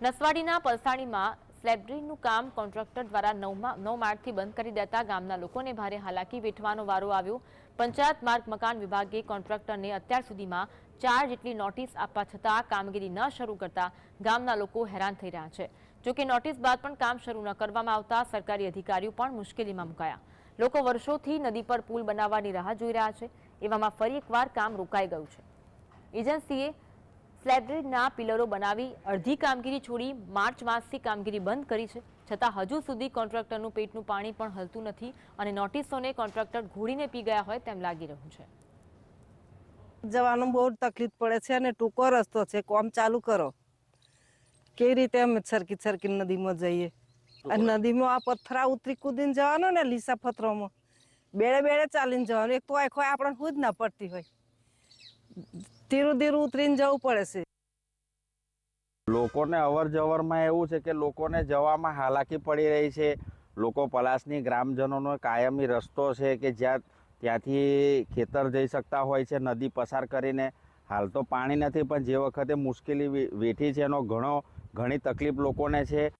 નસવાડીના પલસાણીમાં સ્લેબ્રીનું કામ કોન્ટ્રાક્ટર દ્વારા નવમા નવ માર્ચથી બંધ કરી દેતા ગામના લોકોને ભારે હાલાકી વેઠવાનો વારો આવ્યો. પંચાયત માર્ગ મકાન વિભાગે કોન્ટ્રાક્ટરને અત્યાર સુધીમાં ચાર જેટલી નોટિસ આપવા છતાં કામગીરી ન શરૂ કરતા ગામના લોકો હેરાન થઈ રહ્યા છે. જોકે નોટિસ બાદ પણ કામ શરૂ ન કરવામાં આવતા સરકારી અધિકારીઓ પણ મુશ્કેલીમાં મુકાયા. લોકો વર્ષોથી નદી પર પુલ બનાવવાની રાહ જોઈ રહ્યા છે. એવામાં ફરી એકવાર કામ રોકાઈ ગયું છે. એજન્સીએ સ્લેબરેજના પિલરો બનાવી અડધી કામગીરી છોડી માર્ચ માસથી કામગીરી બંધ કરી છે. છતાં હજુ સુધી કોન્ટ્રાક્ટરનું પેટનું પાણી પણ હલતું નથી અને નોટિસોને કોન્ટ્રાક્ટર ઘોડીને પી ગયા હોય તેમ લાગી રહ્યું છે. જવાનું બહુ તકલીફ પડે છે અને ટૂંકો રસ્તો છે. કોમ ચાલુ કરો. કેવી રીતે અમે સરકી સરકી નદીમાં જઈએ? અને નદીમાં આ પથ્થરા ઉતરી કૂદીને જવાનો ને લીસા પથ્થરોમાં. બેડે બેડે ચાલીને જવાનું. એક તો આખો આપણને ખુદ ના પડતી હોય. ધીરું ધીરું ઉતરીને જવું પડે છે. લોકોને અવર જવરમાં એવું છે કે લોકોને જવામાં હાલાકી પડી રહી છે. લોકો પલાસની ગ્રામજનોનો કાયમી રસ્તો છે કે જ્યાં ત્યાંથી ખેતર જઈ શકતા હોય છે, નદી પસાર કરીને. હાલ તો પાણી નથી, પણ જે વખતે મુશ્કેલી વેઠી છે એનો ઘણો, ઘણી તકલીફ લોકોને છે.